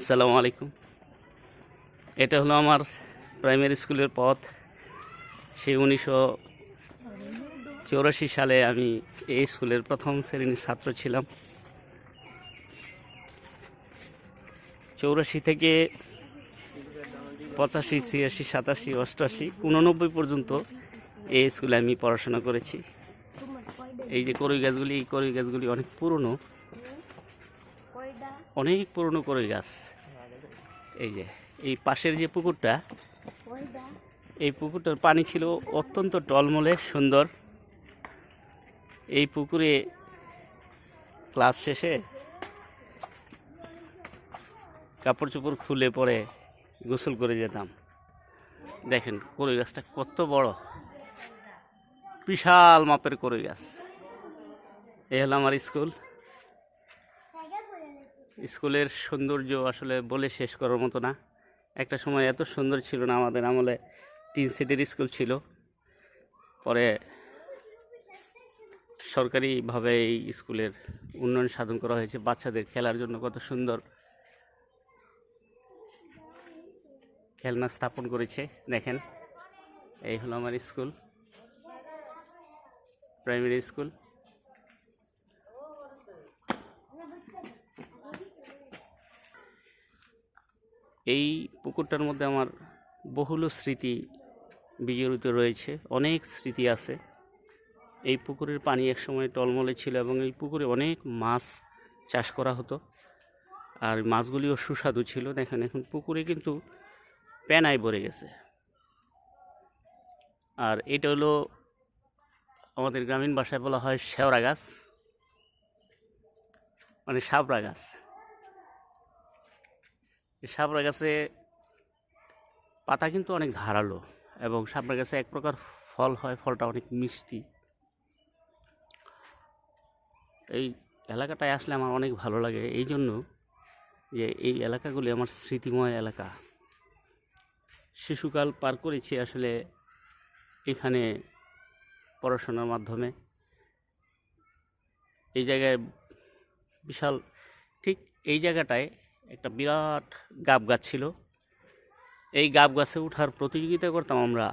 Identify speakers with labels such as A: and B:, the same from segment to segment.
A: আসসালামু আলাইকুম। এটা হলো আমার প্রাইমারি স্কুলের পথ। সেই উনিশশো চৌরাশি সালে আমি এই স্কুলের প্রথম শ্রেণির ছাত্র ছিলাম। চৌরাশি থেকে পঁচাশি, ছিয়াশি, সাতাশি অষ্টআশি উননব্বই পর্যন্ত এই স্কুলে আমি পড়াশোনা করেছি। এই যে করই গাছগুলি, এই করই গাছগুলি অনেক পুরনো। অনেক পুরনো করে গাছ। এই যে, এই পাশের যে পুকুরটা, এই পুকুরটার পানি ছিল অত্যন্ত টলমলে, সুন্দর। এই পুকুরে ক্লাস শেষে কাপড় চোপড় খুলে পরে গোসল করে যেতাম। দেখেন করই গাছটা কত বড়। বিশাল মাপের করই গাছ। এই হলো আমার স্কুল। স্কুলের সৌন্দর্য আসলে বলে শেষ করার মতো না। একটা সময় এত সুন্দর ছিল না, আমাদের আমলে তিন সিটের স্কুল ছিল। পরে সরকারিভাবে এই স্কুলের উন্নয়ন সাধন করা হয়েছে, বাচ্চাদের খেলার জন্য কত সুন্দর খেলনা স্থাপন করেছে, দেখেন। এই হলো আমার স্কুল, প্রাইমারি স্কুল। এই পুকুরটার মধ্যে আমার বহুল স্মৃতি বিজড়িত রয়েছে, অনেক স্মৃতি আছে। এই পুকুরের পানি একসময় টলমলে ছিল এবং এই পুকুরে অনেক মাছ চাষ করা হতো। আর মাছগুলিও সুস্বাদু ছিল। দেখেন, এখন পুকুরে কিন্তু পেনায় ভরে গেছে। আর এটা হলো আমাদের গ্রামীণ ভাষায় বলা হয় শেওড়া গাছ মানে সাবরা গাছ। সাবরা গাছে পাতা কিন্তু অনেক ধারালো এবং সাবরা গাছে এক প্রকার ফল হয়, ফলটা অনেক মিষ্টি। এই এলাকাটায় আসলে আমার অনেক ভালো লাগে। এই জন্য যে এই এলাকাগুলি আমার স্মৃতিময় এলাকা। শিশুকাল পার করেছি আসলে এখানে পড়াশোনার মাধ্যমে। এই জায়গায় বিশাল, ঠিক এই জায়গাটায় একটা বিরাট গাব গাছ ছিল। এই গাব গাছে ওঠার প্রতিযোগিতা করতাম আমরা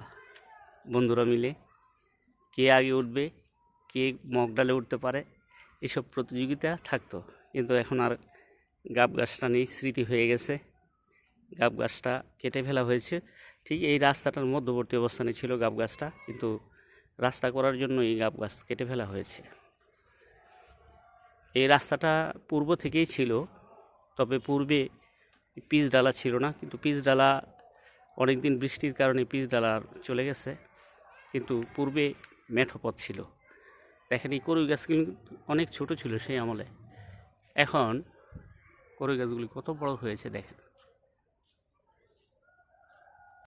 A: বন্ধুরা মিলে। কে আগে উঠবে, কে মগ ডালে উঠতে পারে, এসব প্রতিযোগিতা থাকতো। কিন্তু এখন আর গাব গাছটা নেই, স্মৃতি হয়ে গেছে। গাব গাছটা কেটে ফেলা হয়েছে। ঠিক এই রাস্তাটার মধ্যবর্তী অবস্থানে ছিল গাব গাছটা, কিন্তু রাস্তা করার জন্য এই গাব গাছ কেটে ফেলা হয়েছে। এই রাস্তাটা পূর্ব থেকেই ছিল। তবে পূর্বে পিচ ডালা ছিল না, কিন্তু পিচ ডালা অনেক দিন বৃষ্টির কারণে পিচ ডালা চলে গেছে, কিন্তু পূর্বে মেঠো পথ ছিল। দেখেন এই করুই গাছগুলি অনেক ছোট ছিল সেই আমলে। এখন করুই গাছগুলি কত বড় হয়েছে দেখেন।